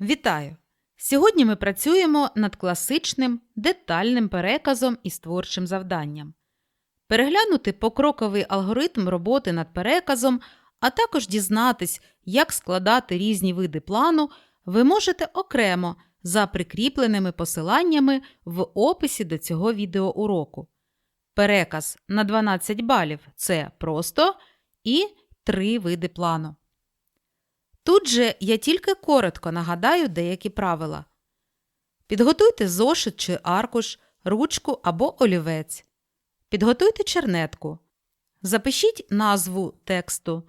Вітаю! Сьогодні ми працюємо над класичним детальним переказом із творчим завданням. Переглянути покроковий алгоритм роботи над переказом, а також дізнатись, як складати різні види плану, ви можете окремо за прикріпленими посиланнями в описі до цього відеоуроку. Переказ на 12 балів це просто і три види плану. Тут же я тільки коротко нагадаю деякі правила. Підготуйте зошит чи аркуш, ручку або олівець. Підготуйте чернетку. Запишіть назву тексту.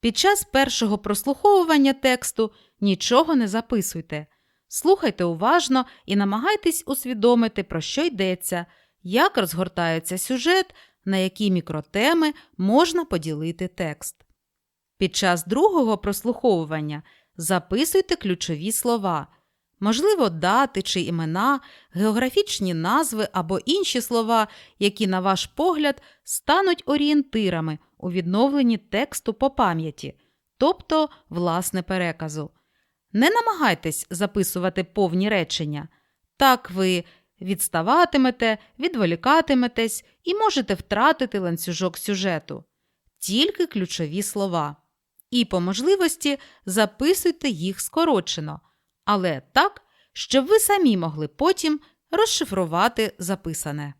Під час першого прослуховування тексту нічого не записуйте. Слухайте уважно і намагайтесь усвідомити, про що йдеться, як розгортається сюжет, на які мікротеми можна поділити текст. Під час другого прослуховування записуйте ключові слова, можливо, дати чи імена, географічні назви або інші слова, які, на ваш погляд, стануть орієнтирами у відновленні тексту по пам'яті, тобто власне переказу. Не намагайтесь записувати повні речення. Так ви відставатимете, відволікатиметесь і можете втратити ланцюжок сюжету. Тільки ключові слова. І по можливості записуйте їх скорочено, але так, щоб ви самі могли потім розшифрувати записане.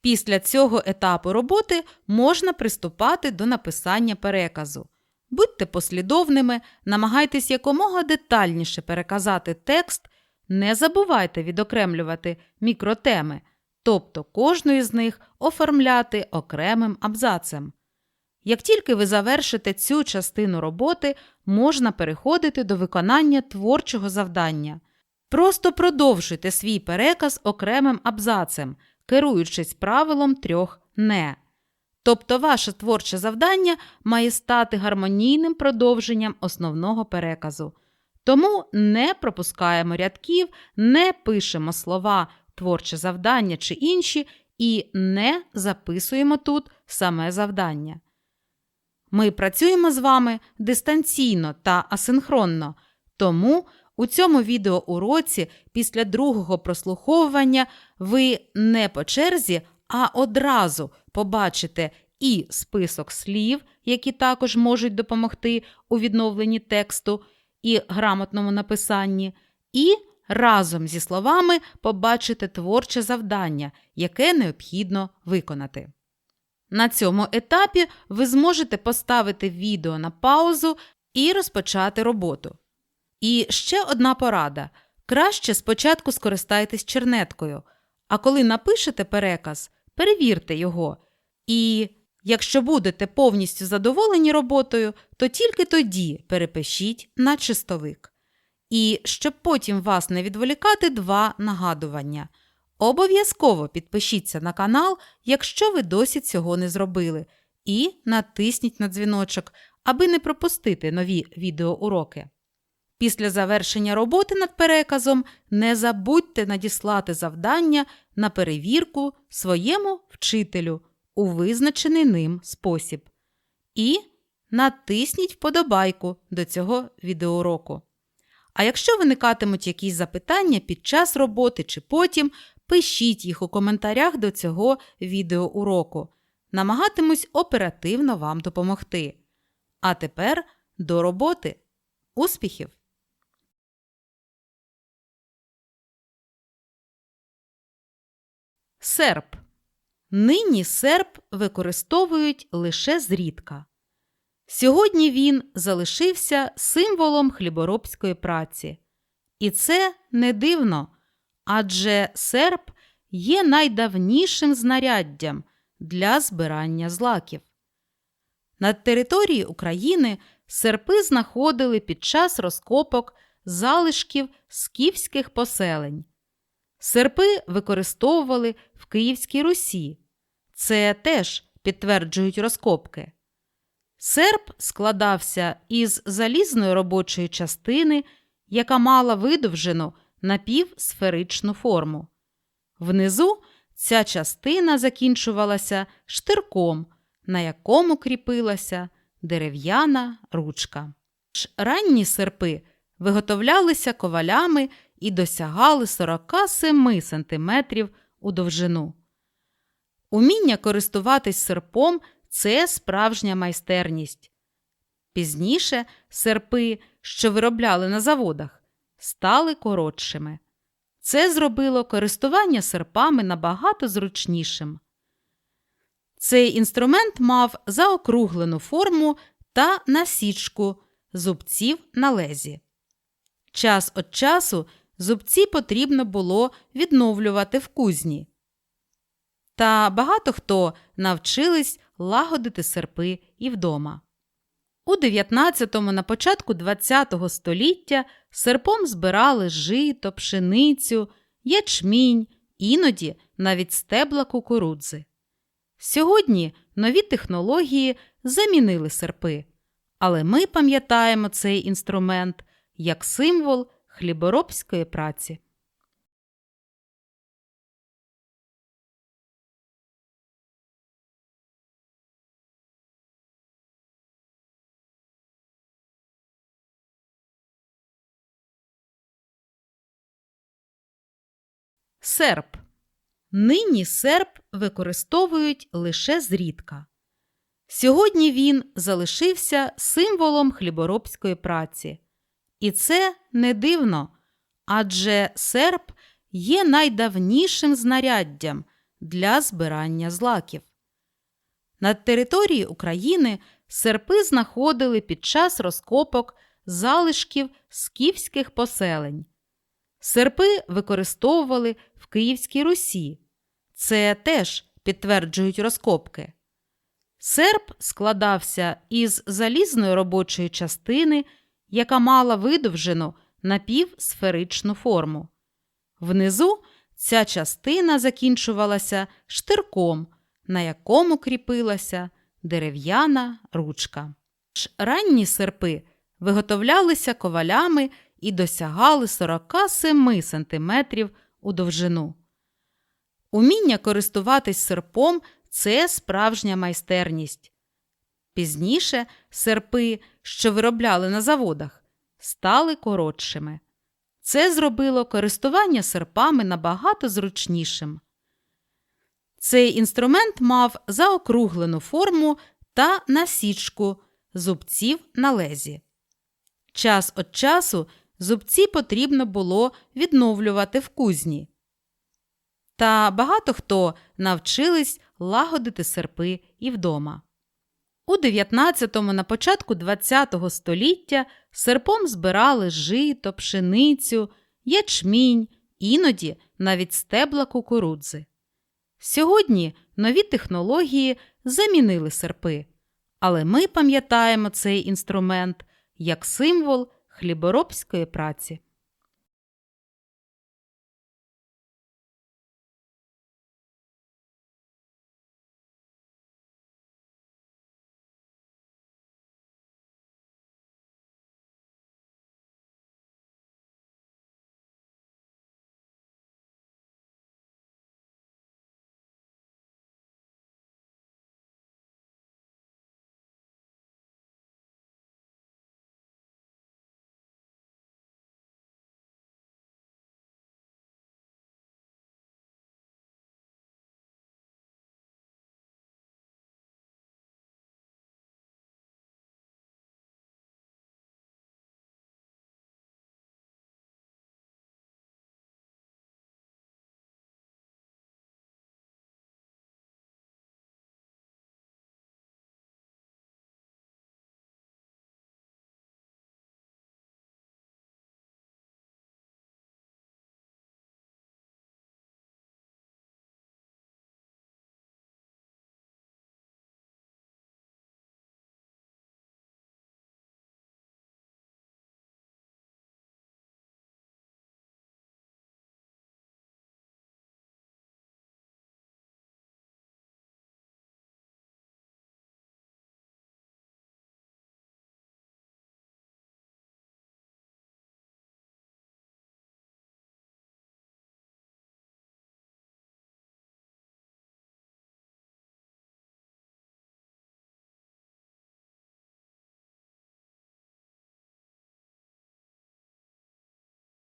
Після цього етапу роботи можна приступати до написання переказу. Будьте послідовними, намагайтесь якомога детальніше переказати текст, не забувайте відокремлювати мікротеми, тобто кожну із них оформляти окремим абзацем. Як тільки ви завершите цю частину роботи, можна переходити до виконання творчого завдання. Просто продовжуйте свій переказ окремим абзацем, керуючись правилом трьох не. Тобто ваше творче завдання має стати гармонійним продовженням основного переказу. Тому не пропускаємо рядків, не пишемо слова творче завдання чи інші і не записуємо тут саме завдання. Ми працюємо з вами дистанційно та асинхронно, тому у цьому відеоуроці після другого прослуховування ви не по черзі, а одразу побачите і список слів, які також можуть допомогти у відновленні тексту і грамотному написанні, і разом зі словами побачите творче завдання, яке необхідно виконати. На цьому етапі ви зможете поставити відео на паузу і розпочати роботу. І ще одна порада: краще спочатку скористайтесь чернеткою, а коли напишете переказ, перевірте його. І якщо будете повністю задоволені роботою, то тільки тоді перепишіть на чистовик. І щоб потім вас не відволікати, два нагадування. Обов'язково підпишіться на канал, якщо ви досі цього не зробили, і натисніть на дзвіночок, аби не пропустити нові відеоуроки. Після завершення роботи над переказом не забудьте надіслати завдання на перевірку своєму вчителю у визначений ним спосіб. І натисніть вподобайку до цього відеоуроку. А якщо виникатимуть якісь запитання під час роботи чи потім, пишіть їх у коментарях до цього відеоуроку. Намагатимусь оперативно вам допомогти. А тепер до роботи. Успіхів! Серп. Нині серп використовують лише зрідка. Сьогодні він залишився символом хліборобської праці. І це не дивно, адже серп є найдавнішим знаряддям для збирання злаків. На території України серпи знаходили під час розкопок залишків скіфських поселень. Серпи використовували в Київській Русі. Це теж підтверджують розкопки. Серп складався із залізної робочої частини, яка мала видовжену напівсферичну форму. Внизу ця частина закінчувалася штирком, на якому кріпилася дерев'яна ручка. Ранні серпи виготовлялися ковалями і досягали 47 см у довжину. Уміння користуватись серпом це справжня майстерність. Пізніше серпи, що виробляли на заводах, стали коротшими. Це зробило користування серпами набагато зручнішим. Цей інструмент мав заокруглену форму та насічку зубців на лезі. Час від часу зубці потрібно було відновлювати в кузні. Та багато хто навчились лагодити серпи і вдома. У 19-му на початку 20-го століття серпом збирали жито, пшеницю, ячмінь, іноді навіть стебла кукурудзи. Сьогодні нові технології замінили серпи, але ми пам'ятаємо цей інструмент як символ хліборобської праці. Серп. Нині серп використовують лише зрідка. Сьогодні він залишився символом хліборобської праці. І це не дивно, адже серп є найдавнішим знаряддям для збирання злаків. На території України серпи знаходили під час розкопок залишків скіфських поселень. Серпи використовували Київській Русі. Це теж підтверджують розкопки. Серп складався із залізної робочої частини, яка мала видовжену напівсферичну форму. Внизу ця частина закінчувалася штирком, на якому кріпилася дерев'яна ручка. Ранні серпи виготовлялися ковалями і досягали 47 см у довжину. Уміння користуватись серпом це справжня майстерність. Пізніше серпи, що виробляли на заводах, стали коротшими. Це зробило користування серпами набагато зручнішим. Цей інструмент мав заокруглену форму та насічку зубців на лезі. Час від часу зубці потрібно було відновлювати в кузні. Та багато хто навчились лагодити серпи і вдома. У 19-му на початку 20-го століття серпом збирали жито, пшеницю, ячмінь, іноді навіть стебла кукурудзи. Сьогодні нові технології замінили серпи, але ми пам'ятаємо цей інструмент як символ хліборобської праці.